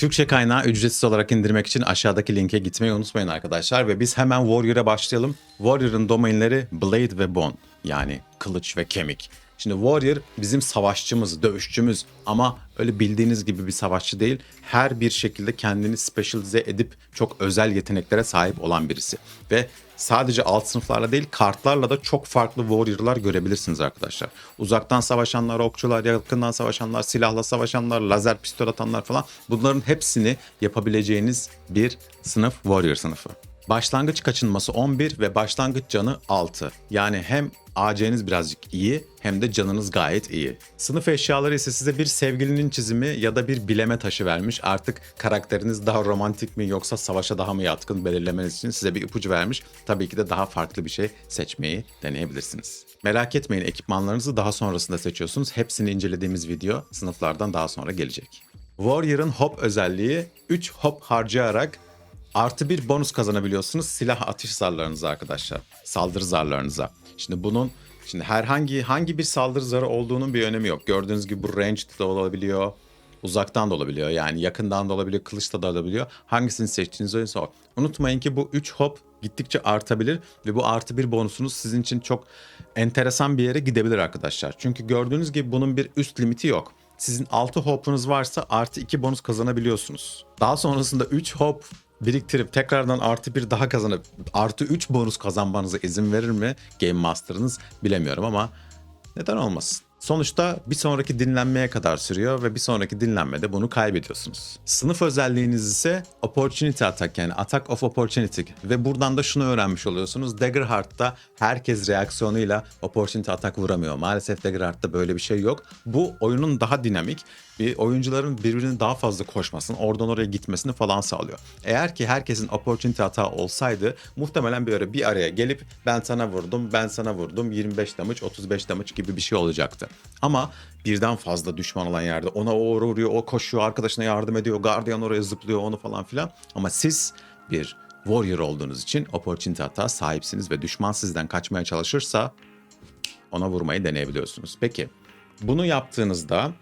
Türkçe kaynağı ücretsiz olarak indirmek için aşağıdaki linke gitmeyi unutmayın arkadaşlar. Ve biz hemen Warrior'a başlayalım. Warrior'ın domainleri Blade ve Bone yani kılıç ve kemik. Şimdi Warrior bizim savaşçımız, dövüşçümüz ama öyle bildiğiniz gibi bir savaşçı değil. Her bir şekilde kendini specialize edip çok özel yeteneklere sahip olan birisi. Ve sadece alt sınıflarla değil kartlarla da çok farklı Warrior'lar görebilirsiniz arkadaşlar. Uzaktan savaşanlar, okçular, yakından savaşanlar, silahla savaşanlar, lazer pistol atanlar falan bunların hepsini yapabileceğiniz bir sınıf Warrior sınıfı. Başlangıç kaçınması 11 ve başlangıç canı 6. Yani hem AC'niz birazcık iyi hem de canınız gayet iyi. Sınıf eşyaları ise size bir sevgilinin çizimi ya da bir bileme taşı vermiş. Artık karakteriniz daha romantik mi yoksa savaşa daha mı yatkın belirlemeniz için size bir ipucu vermiş. Tabii ki de daha farklı bir şey seçmeyi deneyebilirsiniz. Merak etmeyin ekipmanlarınızı daha sonrasında seçiyorsunuz. Hepsini incelediğimiz video sınıflardan daha sonra gelecek. Warrior'ın hop özelliği 3 hop harcayarak Artı bir bonus kazanabiliyorsunuz silah atış zarlarınıza arkadaşlar. Saldırı zarlarınıza. Şimdi bunun şimdi herhangi hangi bir saldırı zarı olduğunun bir önemi yok. Gördüğünüz gibi bu ranged de olabiliyor. Uzaktan da olabiliyor yani yakından da olabiliyor, kılıçta da olabiliyor. Hangisini seçtiğiniz oysa o. Unutmayın ki bu 3 hop gittikçe artabilir ve bu artı bir bonusunuz sizin için çok enteresan bir yere gidebilir arkadaşlar. Çünkü gördüğünüz gibi bunun bir üst limiti yok. Sizin 6 hopunuz varsa artı 2 bonus kazanabiliyorsunuz. Daha sonrasında 3 hop biriktirip tekrardan artı bir daha kazanıp artı 3 bonus kazanmanıza izin verir mi Game Master'ınız bilemiyorum ama neden olmasın. Sonuçta bir sonraki dinlenmeye kadar sürüyor ve bir sonraki dinlenmede bunu kaybediyorsunuz. Sınıf özelliğiniz ise Opportunity Attack yani Attack of Opportunity ve buradan da şunu öğrenmiş oluyorsunuz. Daggerheart'ta herkes reaksiyonuyla Opportunity Attack vuramıyor. Maalesef Daggerheart'ta böyle bir şey yok. Bu oyunun daha dinamik bir oyuncuların birbirinin daha fazla koşmasını, oradan oraya gitmesini falan sağlıyor. Eğer ki herkesin opportunity hata olsaydı muhtemelen böyle bir araya gelip ben sana vurdum, ben sana vurdum 25 damage, 35 damage gibi bir şey olacaktı. Ama birden fazla düşman olan yerde ona o vuruyor, o koşuyor, arkadaşına yardım ediyor, gardiyan oraya zıplıyor onu falan filan. Ama siz bir warrior olduğunuz için opportunity hata sahipsiniz ve düşman sizden kaçmaya çalışırsa ona vurmayı deneyebiliyorsunuz. Peki bunu yaptığınızda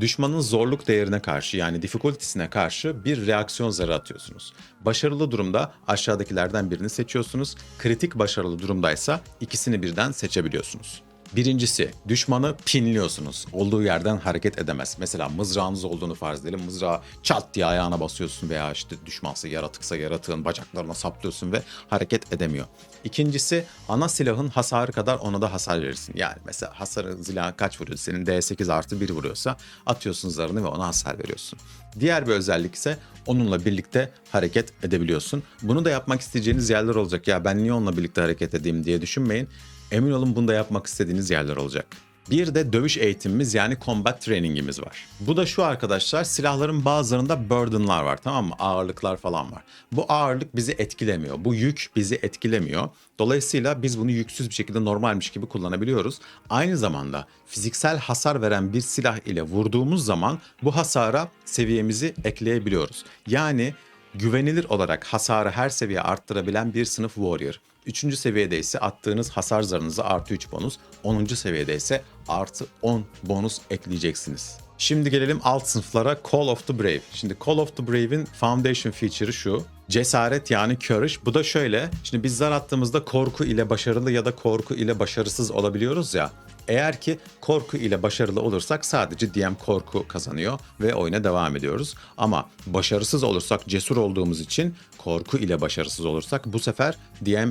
düşmanın zorluk değerine karşı yani difficulty'sine karşı bir reaksiyon zarı atıyorsunuz. Başarılı durumda aşağıdakilerden birini seçiyorsunuz. Kritik başarılı durumdaysa ikisini birden seçebiliyorsunuz. Birincisi düşmanı pinliyorsunuz. Olduğu yerden hareket edemez. Mesela mızrağınız olduğunu farz edelim. Mızrağı çat diye ayağına basıyorsun veya işte düşmansa yaratıksa yaratığın bacaklarına saplıyorsun ve hareket edemiyor. İkincisi ana silahın hasarı kadar ona da hasar verirsin. Yani mesela hasarı silahı kaç vuruyor? Senin D8 artı 1 vuruyorsa atıyorsun zarını ve ona hasar veriyorsun. Diğer bir özellik ise onunla birlikte hareket edebiliyorsun. Bunu da yapmak isteyeceğiniz yerler olacak. Ya ben niye onunla birlikte hareket edeyim diye düşünmeyin. Emin olun bunda yapmak istediğiniz yerler olacak. Bir de dövüş eğitimimiz yani combat trainingimiz var. Bu da şu arkadaşlar silahların bazılarında burden'lar var tamam mı? Ağırlıklar falan var. Bu ağırlık bizi etkilemiyor. Bu yük bizi etkilemiyor. Dolayısıyla biz bunu yüksüz bir şekilde normalmiş gibi kullanabiliyoruz. Aynı zamanda fiziksel hasar veren bir silah ile vurduğumuz zaman bu hasara seviyemizi ekleyebiliyoruz. Yani güvenilir olarak hasarı her seviye arttırabilen bir sınıf warrior. Üçüncü seviyede ise attığınız hasar zarınıza artı 3 bonus. 10. seviyede ise artı 10 bonus ekleyeceksiniz. Şimdi gelelim alt sınıflara Call of the Brave. Şimdi Call of the Brave'in foundation feature'ı şu. Cesaret yani courage. Bu da şöyle. Şimdi biz zar attığımızda korku ile başarılı ya da korku ile başarısız olabiliyoruz ya. Eğer ki korku ile başarılı olursak sadece DM korku kazanıyor ve oyuna devam ediyoruz. Ama başarısız olursak cesur olduğumuz için korku ile başarısız olursak bu sefer DM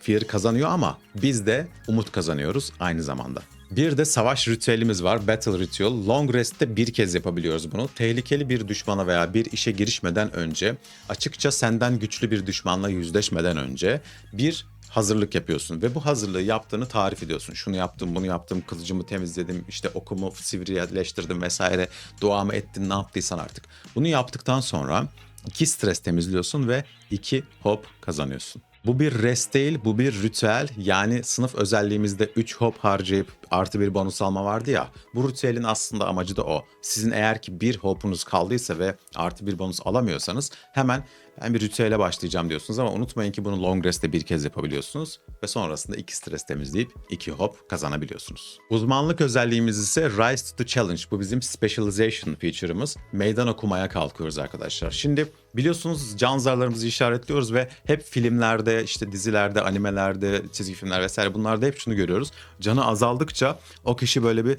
fear kazanıyor ama biz de umut kazanıyoruz aynı zamanda. Bir de savaş ritüelimiz var. Battle Ritual. Long Rest'te bir kez yapabiliyoruz bunu. Tehlikeli bir düşmana veya bir işe girişmeden önce, açıkça senden güçlü bir düşmanla yüzleşmeden önce bir hazırlık yapıyorsun ve bu hazırlığı yaptığını tarif ediyorsun. Şunu yaptım, bunu yaptım, kılıcımı temizledim, işte okumu sivriyeleştirdim vesaire, duamı ettin, ne yaptıysan artık. Bunu yaptıktan sonra iki stres temizliyorsun ve iki hop kazanıyorsun. Bu bir rest değil, bu bir ritüel. Yani sınıf özelliğimizde 3 hop harcayıp artı bir bonus alma vardı ya. Bu ritüelin aslında amacı da o. Sizin eğer ki bir hopunuz kaldıysa ve artı bir bonus alamıyorsanız hemen ben bir ritüele başlayacağım diyorsunuz ama unutmayın ki bunu long rest'te bir kez yapabiliyorsunuz ve sonrasında iki stres temizleyip iki hop kazanabiliyorsunuz. Uzmanlık özelliğimiz ise Rise to the Challenge. Bu bizim specialization feature'ımız. Meydan okumaya kalkıyoruz arkadaşlar. Şimdi biliyorsunuz can zarlarımızı işaretliyoruz ve hep filmlerde, işte dizilerde, animelerde, çizgi filmler vesaire bunlarda hep şunu görüyoruz. Canı azaldıkça o kişi böyle bir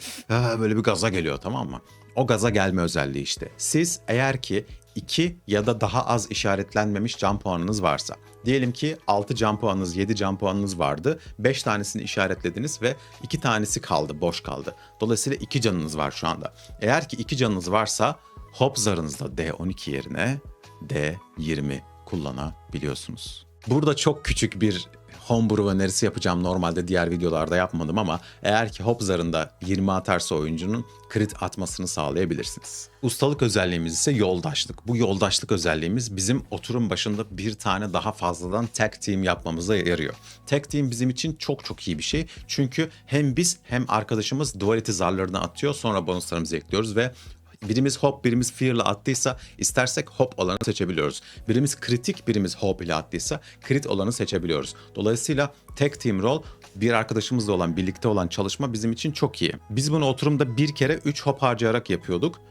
böyle bir gaza geliyor tamam mı? O gaza gelme özelliği işte. Siz eğer ki 2 ya da daha az işaretlenmemiş can puanınız varsa. Diyelim ki 6 can puanınız, 7 can puanınız vardı. 5 tanesini işaretlediniz ve 2 tanesi kaldı, boş kaldı. Dolayısıyla 2 canınız var şu anda. Eğer ki 2 canınız varsa hop zarınızda D12 yerine D20 kullanabiliyorsunuz. Burada çok küçük bir homebrew önerisi yapacağım. Normalde diğer videolarda yapmadım ama eğer ki hop zarında 20 atarsa oyuncunun crit atmasını sağlayabilirsiniz. Ustalık özelliğimiz ise yoldaşlık. Bu yoldaşlık özelliğimiz bizim oturum başında bir tane daha fazladan tag team yapmamıza yarıyor. Tag team bizim için çok çok iyi bir şey. Çünkü hem biz hem arkadaşımız duality zarlarını atıyor sonra bonuslarımızı ekliyoruz ve birimiz hop birimiz fear'la attıysa istersek hop olanı seçebiliyoruz. Birimiz kritik birimiz hop ile attıysa crit olanı seçebiliyoruz. Dolayısıyla tek team rol bir arkadaşımızla olan birlikte olan çalışma bizim için çok iyi. Biz bunu oturumda bir kere 3 hop harcayarak yapıyorduk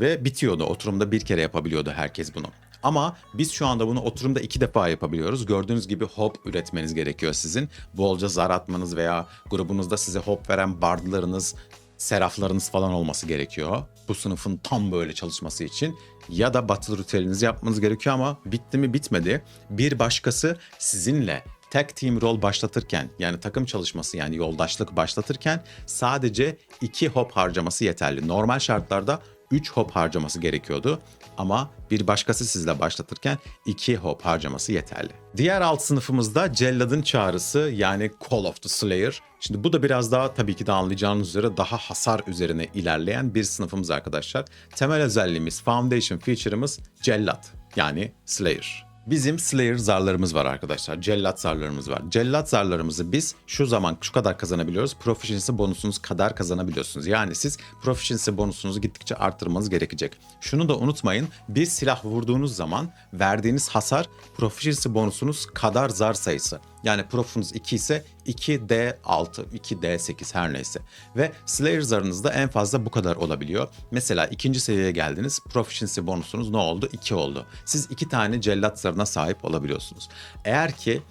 ve bitiyordu. Oturumda bir kere yapabiliyordu herkes bunu. Ama biz şu anda bunu oturumda iki defa yapabiliyoruz. Gördüğünüz gibi hop üretmeniz gerekiyor sizin. Bolca zar atmanız veya grubunuzda size hop veren bardlarınız, seraflarınız falan olması gerekiyor. Bu sınıfın tam böyle çalışması için. Ya da battle ritüelinizi yapmanız gerekiyor ama bitti mi bitmedi. Bir başkası sizinle tag team rol başlatırken yani takım çalışması yani yoldaşlık başlatırken sadece 2 hop harcaması yeterli. Normal şartlarda 3 hop harcaması gerekiyordu ama bir başkası sizle başlatırken 2 hop harcaması yeterli. Diğer alt sınıfımızda Cellad'ın çağrısı yani Call of the Slayer. Şimdi bu da biraz daha tabii ki de anlayacağınız üzere daha hasar üzerine ilerleyen bir sınıfımız arkadaşlar. Temel özelliğimiz, foundation feature'ımız Cellad yani Slayer. Bizim Slayer zarlarımız var arkadaşlar. Cellat zarlarımız var. Cellat zarlarımızı biz şu zaman şu kadar kazanabiliyoruz. Proficiency bonusunuz kadar kazanabiliyorsunuz. Yani siz proficiency bonusunuzu gittikçe arttırmanız gerekecek. Şunu da unutmayın. Bir silah vurduğunuz zaman verdiğiniz hasar proficiency bonusunuz kadar zar sayısı. Yani profunuz 2 ise 2D6, 2D8 her neyse. Ve Slayer zarınızda en fazla bu kadar olabiliyor. Mesela ikinci seviyeye geldiniz. Proficiency bonusunuz ne oldu? 2 oldu. Siz iki tane cellat zarına sahip olabiliyorsunuz. Eğer ki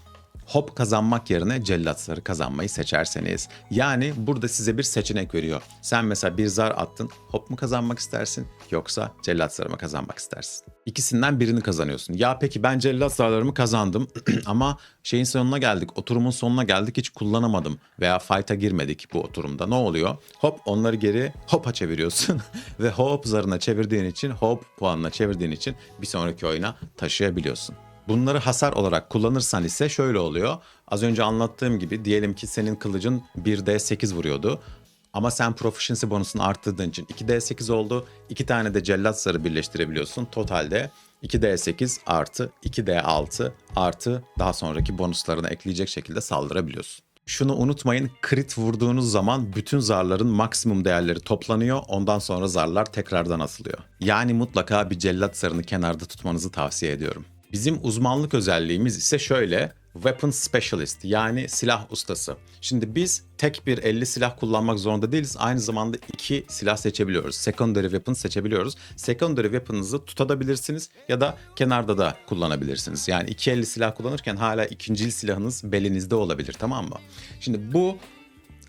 hop kazanmak yerine cellat zarı kazanmayı seçerseniz. Yani burada size bir seçenek veriyor. Sen mesela bir zar attın. Hop mu kazanmak istersin yoksa cellat zarı mı kazanmak istersin? İkisinden birini kazanıyorsun. Ya peki ben cellat zarlarımı kazandım ama şeyin sonuna geldik, oturumun sonuna geldik hiç kullanamadım veya fight'a girmedik bu oturumda. Ne oluyor? Hop onları geri hop'a çeviriyorsun ve hop zarına çevirdiğin için, hop puanına çevirdiğin için bir sonraki oyuna taşıyabiliyorsun. Bunları hasar olarak kullanırsan ise şöyle oluyor. Az önce anlattığım gibi diyelim ki senin kılıcın 1D 8 vuruyordu. Ama sen proficiency bonusunu arttırdığın için 2D8 oldu. 2 tane de cellat zarı birleştirebiliyorsun. Totalde 2D8 artı 2D6 artı daha sonraki bonuslarını ekleyecek şekilde saldırabiliyorsun. Şunu unutmayın crit vurduğunuz zaman bütün zarların maksimum değerleri toplanıyor. Ondan sonra zarlar tekrardan atılıyor. Yani mutlaka bir cellat zarını kenarda tutmanızı tavsiye ediyorum. Bizim uzmanlık özelliğimiz ise şöyle. Weapon Specialist yani silah ustası. Şimdi biz tek bir 50 silah kullanmak zorunda değiliz. Aynı zamanda iki silah seçebiliyoruz. Secondary weapon seçebiliyoruz. Secondary weapon'ınızı tutabilirsiniz ya da kenarda da kullanabilirsiniz. Yani iki 50 silah kullanırken hala ikinci silahınız belinizde olabilir tamam mı? Şimdi bu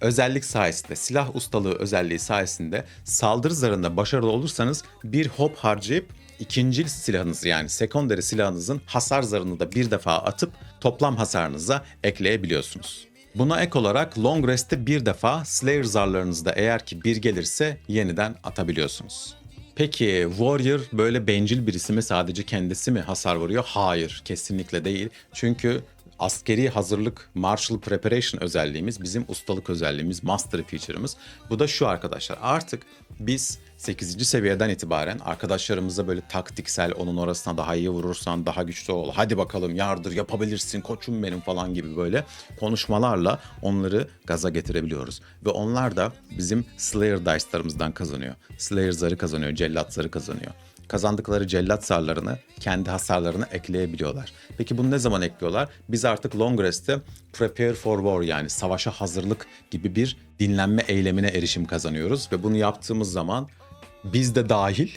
özellik sayesinde, silah ustalığı özelliği sayesinde saldırı zarında başarılı olursanız bir hop harcayıp ikinci silahınızı yani secondary silahınızın hasar zarını da bir defa atıp toplam hasarınıza ekleyebiliyorsunuz. Buna ek olarak long rest'te bir defa Slayer zarlarınızda eğer ki bir gelirse yeniden atabiliyorsunuz. Peki Warrior böyle bencil birisi mi sadece kendisi mi hasar vuruyor? Hayır kesinlikle değil. Çünkü askeri hazırlık martial preparation özelliğimiz bizim ustalık özelliğimiz master feature'ımız. Bu da şu arkadaşlar artık biz 8. seviyeden itibaren arkadaşlarımıza böyle taktiksel onun orasına daha iyi vurursan daha güçlü ol. Hadi bakalım yardır yapabilirsin koçum benim falan gibi böyle konuşmalarla onları gaza getirebiliyoruz. Ve onlar da bizim Slayer Dice'larımızdan kazanıyor. Slayer zarı kazanıyor, cellat zarı kazanıyor. Kazandıkları cellat zarlarını kendi hasarlarına ekleyebiliyorlar. Peki bunu ne zaman ekliyorlar? Biz artık Long Rest'te Prepare for War yani savaşa hazırlık gibi bir dinlenme eylemine erişim kazanıyoruz. Ve bunu yaptığımız zaman biz de dahil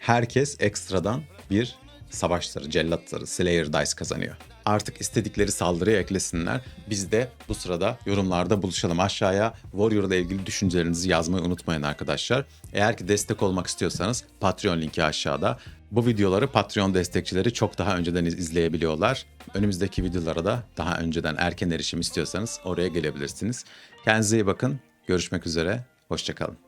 herkes ekstradan bir savaşları, cellatları, Slayer Dice kazanıyor. Artık istedikleri saldırıya eklesinler. Biz de bu sırada yorumlarda buluşalım. Aşağıya Warrior ile ilgili düşüncelerinizi yazmayı unutmayın arkadaşlar. Eğer ki destek olmak istiyorsanız Patreon linki aşağıda. Bu videoları Patreon destekçileri çok daha önceden iz- izleyebiliyorlar. Önümüzdeki videolara da daha önceden erken erişim istiyorsanız oraya gelebilirsiniz. Kendinize iyi bakın. Görüşmek üzere. Hoşçakalın.